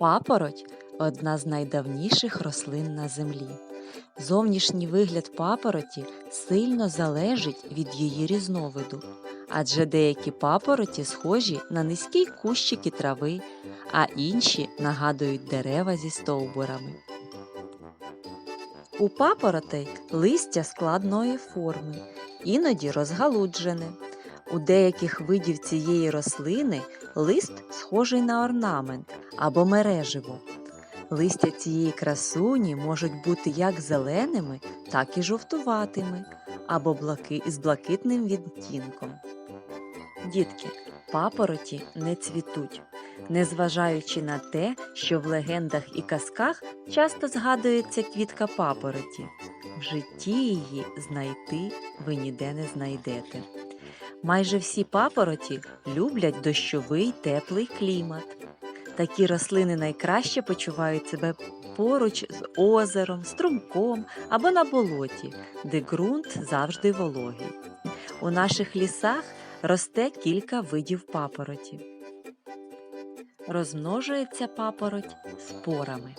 Папороть одна з найдавніших рослин на землі. Зовнішній вигляд папороті сильно залежить від її різновиду, адже деякі папороті схожі на низькі кущики трави, а інші нагадують дерева зі стовбурами. У папоротей листя складної форми, іноді розгалуджене. У деяких видів цієї рослини лист схожий на орнамент або мереживо. Листя цієї красуні можуть бути як зеленими, так і жовтуватими, або з блакитним відтінком. Дітки, папороті не цвітуть, незважаючи на те, що в легендах і казках часто згадується квітка папороті. В житті її знайти ви ніде не знайдете. Майже всі папороті люблять дощовий теплий клімат. Такі рослини найкраще почувають себе поруч з озером, струмком або на болоті, де ґрунт завжди вологий. У наших лісах росте кілька видів папороті. Розмножується папороть спорами.